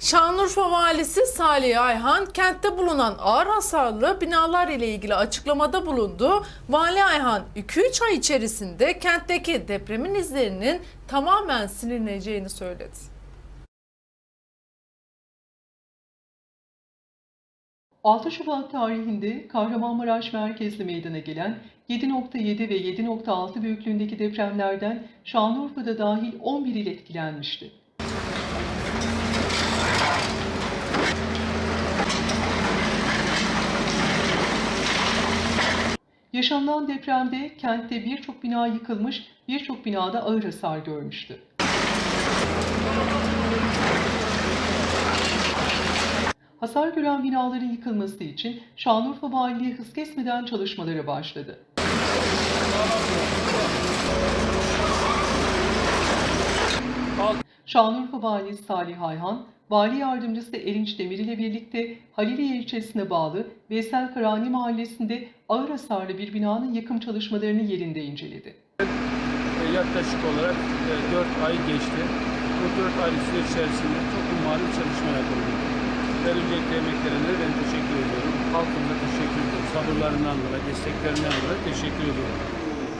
Şanlıurfa Valisi Salih Ayhan kentte bulunan ağır hasarlı binalar ile ilgili açıklamada bulundu. Vali Ayhan 2-3 ay içerisinde kentteki depremin izlerinin tamamen silineceğini söyledi. ...6 Şubat tarihinde Kahramanmaraş merkezli meydana gelen 7.7 ve 7.6 büyüklüğündeki depremlerden Şanlıurfa'da dahil 11 il etkilenmişti. Yaşanılan depremde kentte birçok bina yıkılmış, birçok binada ağır hasar görmüştü. Hasar gören binaların yıkılması için Şanlıurfa Valiliği hız kesmeden çalışmalara başladı. Şanlıurfa Valisi Salih Ayhan, Vali Yardımcısı Erinç Demir ile birlikte Haliliye ilçesine bağlı Veysel Karani Mahallesi'nde ağır hasarlı bir binanın yıkım çalışmalarını yerinde inceledi. E, yaklaşık olarak 4 ay geçti. Bu 4 aylık süre içerisinde çok ummalı çalışma yapıldı. Ben öncelikle emeklerine ben teşekkür ediyorum. Halkımıza teşekkür ediyorum. Sabırlarından dolayı, desteklerinden dolayı teşekkür ediyorum.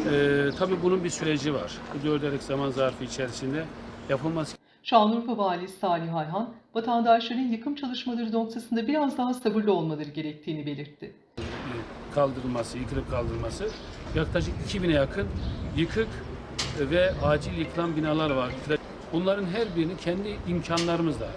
Ee, tabii bunun bir süreci var. Bu 4 aylık zaman zarfı içerisinde yapılması Şanlıurfa Valisi Salih Ayhan, vatandaşların yıkım çalışmaları noktasında biraz daha sabırlı olmaları gerektiğini belirtti. kaldırılması, yıkılıp kaldırılması yaklaşık 2000'e yakın yıkık ve acil yıkılan binalar var. Bunların her birini kendi imkanlarımızla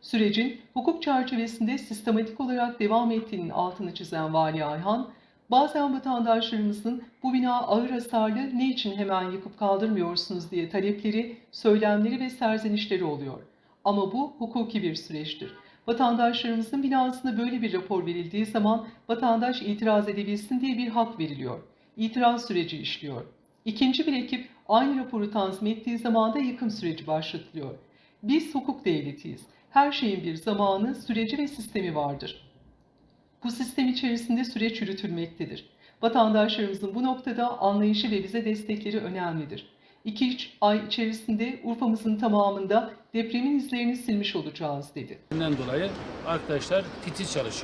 Sürecin hukuk çerçevesinde sistematik olarak devam ettiğinin altını çizen Vali Ayhan, bazen vatandaşlarımızın bu bina ağır hasarlı ne için hemen yıkıp kaldırmıyorsunuz diye talepleri, söylemleri ve serzenişleri oluyor. Ama bu hukuki bir süreçtir. Vatandaşlarımızın binasına böyle bir rapor verildiği zaman vatandaş itiraz edebilsin diye bir hak veriliyor. İtiraz süreci işliyor. İkinci bir ekip aynı raporu tanzim ettiği zaman da yıkım süreci başlatılıyor. Biz hukuk devletiyiz. Her şeyin bir zamanı, süreci ve sistemi vardır. Bu sistem içerisinde süreç yürütülmektedir. Vatandaşlarımızın bu noktada anlayışı ve bize destekleri önemlidir. 2-3 ay içerisinde Urfa'mızın tamamında depremin izlerini silmiş olacağız dedi. dolayı arkadaşlar titiz çalışıyor.